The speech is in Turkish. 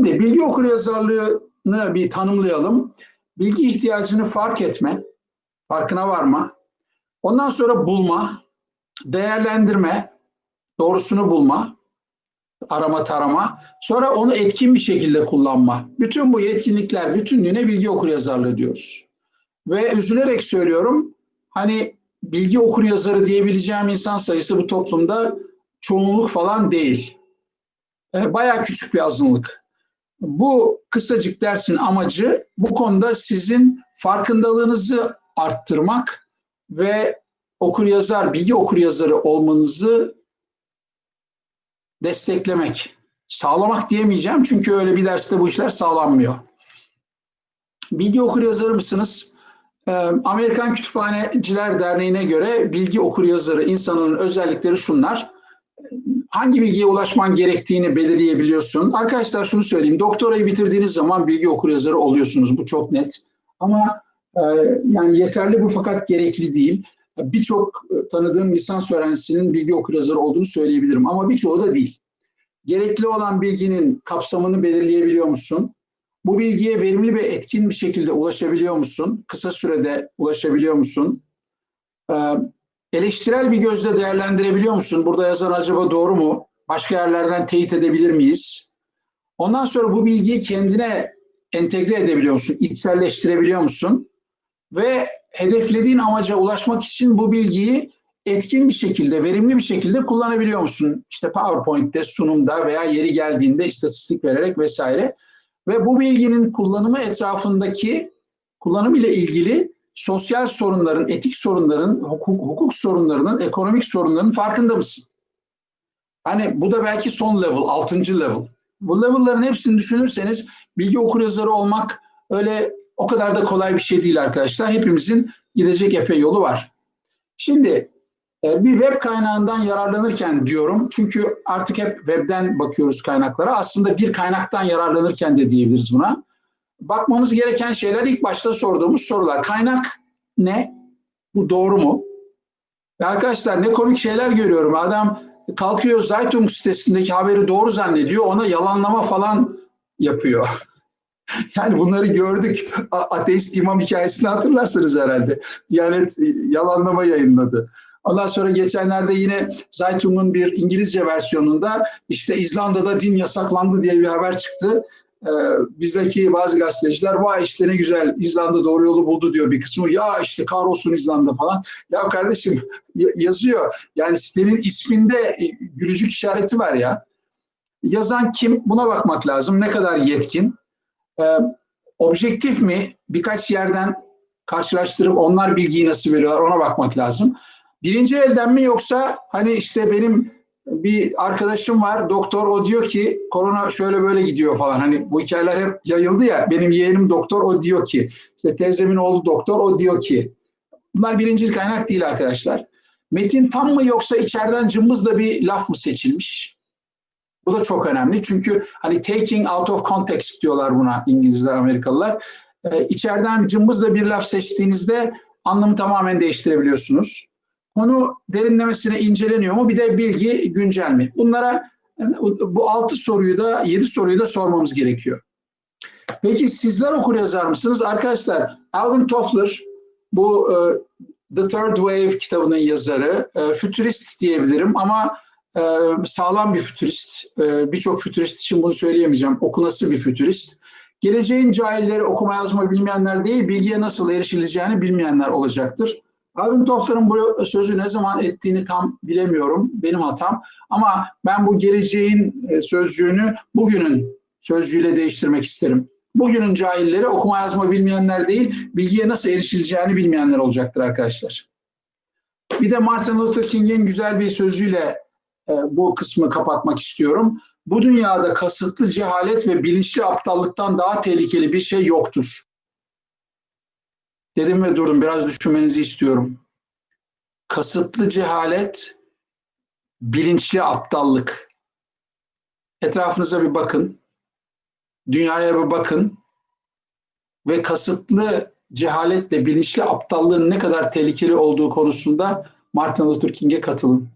Şimdi bilgi okuryazarlığını bir tanımlayalım. Bilgi ihtiyacını fark etme, farkına varma. Ondan sonra bulma, değerlendirme, doğrusunu bulma, arama tarama. Sonra onu etkin bir şekilde kullanma. Bütün bu yetkinlikler bütünlüğüne bilgi okuryazarlığı diyoruz. Ve üzülerek söylüyorum, hani bilgi okuryazarı diyebileceğim insan sayısı bu toplumda çoğunluk falan değil. E, bayağı küçük bir azınlık. Bu kısacık dersin amacı bu konuda sizin farkındalığınızı arttırmak ve okur yazar, bilgi okur yazarı olmanızı desteklemek. Sağlamak diyemeyeceğim çünkü öyle bir derste bu işler sağlanmıyor. Bilgi okur yazarı mısınız? Ee, Amerikan Kütüphaneciler Derneği'ne göre bilgi okur yazarı insanın özellikleri şunlar hangi bilgiye ulaşman gerektiğini belirleyebiliyorsun. Arkadaşlar şunu söyleyeyim. Doktorayı bitirdiğiniz zaman bilgi okuryazarı oluyorsunuz. Bu çok net. Ama e, yani yeterli bu fakat gerekli değil. Birçok e, tanıdığım lisans öğrencisinin bilgi okuryazarı olduğunu söyleyebilirim. Ama birçoğu da değil. Gerekli olan bilginin kapsamını belirleyebiliyor musun? Bu bilgiye verimli ve etkin bir şekilde ulaşabiliyor musun? Kısa sürede ulaşabiliyor musun? Eleştirel bir gözle değerlendirebiliyor musun? Burada yazan acaba doğru mu? Başka yerlerden teyit edebilir miyiz? Ondan sonra bu bilgiyi kendine entegre edebiliyor musun? İçselleştirebiliyor musun? Ve hedeflediğin amaca ulaşmak için bu bilgiyi etkin bir şekilde, verimli bir şekilde kullanabiliyor musun? İşte PowerPoint'te, sunumda veya yeri geldiğinde istatistik vererek vesaire. Ve bu bilginin kullanımı etrafındaki kullanım ile ilgili sosyal sorunların, etik sorunların, hukuk, hukuk sorunlarının, ekonomik sorunların farkında mısın? Hani bu da belki son level, altıncı level. Bu level'ların hepsini düşünürseniz bilgi okuryazarı olmak öyle o kadar da kolay bir şey değil arkadaşlar. Hepimizin gidecek epey yolu var. Şimdi e, bir web kaynağından yararlanırken diyorum. Çünkü artık hep webden bakıyoruz kaynaklara. Aslında bir kaynaktan yararlanırken de diyebiliriz buna bakmamız gereken şeyler ilk başta sorduğumuz sorular. Kaynak ne? Bu doğru mu? Ve arkadaşlar ne komik şeyler görüyorum. Adam kalkıyor Zeitung sitesindeki haberi doğru zannediyor. Ona yalanlama falan yapıyor. yani bunları gördük. Ateist imam hikayesini hatırlarsınız herhalde. Diyanet e, yalanlama yayınladı. Ondan sonra geçenlerde yine Zeitung'un bir İngilizce versiyonunda işte İzlanda'da din yasaklandı diye bir haber çıktı e, bizdeki bazı gazeteciler vay işte ne güzel İzlanda doğru yolu buldu diyor bir kısmı. Ya işte kahrolsun İzlanda falan. Ya kardeşim yazıyor. Yani sitenin isminde e, gülücük işareti var ya. Yazan kim? Buna bakmak lazım. Ne kadar yetkin? E, objektif mi? Birkaç yerden karşılaştırıp onlar bilgiyi nasıl veriyorlar ona bakmak lazım. Birinci elden mi yoksa hani işte benim bir arkadaşım var doktor o diyor ki korona şöyle böyle gidiyor falan. Hani bu hikayeler hep yayıldı ya benim yeğenim doktor o diyor ki işte teyzemin oğlu doktor o diyor ki. Bunlar birinci kaynak değil arkadaşlar. Metin tam mı yoksa içeriden cımbızla bir laf mı seçilmiş? Bu da çok önemli çünkü hani taking out of context diyorlar buna İngilizler, Amerikalılar. Ee, içeriden cımbızla bir laf seçtiğinizde anlamı tamamen değiştirebiliyorsunuz. Konu derinlemesine inceleniyor mu? Bir de bilgi güncel mi? Bunlara bu altı soruyu da yedi soruyu da sormamız gerekiyor. Peki sizler okur yazar mısınız? Arkadaşlar Alvin Toffler bu e, The Third Wave kitabının yazarı. E, fütürist diyebilirim ama e, sağlam bir fütürist. Birçok fütürist için bunu söyleyemeyeceğim. Okunası bir fütürist. Geleceğin cahilleri okuma yazma bilmeyenler değil, bilgiye nasıl erişileceğini bilmeyenler olacaktır. Alvin Toffler'ın bu sözü ne zaman ettiğini tam bilemiyorum. Benim hatam. Ama ben bu geleceğin e, sözcüğünü bugünün sözcüğüyle değiştirmek isterim. Bugünün cahilleri okuma yazma bilmeyenler değil, bilgiye nasıl erişileceğini bilmeyenler olacaktır arkadaşlar. Bir de Martin Luther King'in güzel bir sözüyle e, bu kısmı kapatmak istiyorum. Bu dünyada kasıtlı cehalet ve bilinçli aptallıktan daha tehlikeli bir şey yoktur. Dedim ve durdum. Biraz düşünmenizi istiyorum. Kasıtlı cehalet, bilinçli aptallık. Etrafınıza bir bakın. Dünyaya bir bakın. Ve kasıtlı cehaletle bilinçli aptallığın ne kadar tehlikeli olduğu konusunda Martin Luther King'e katılın.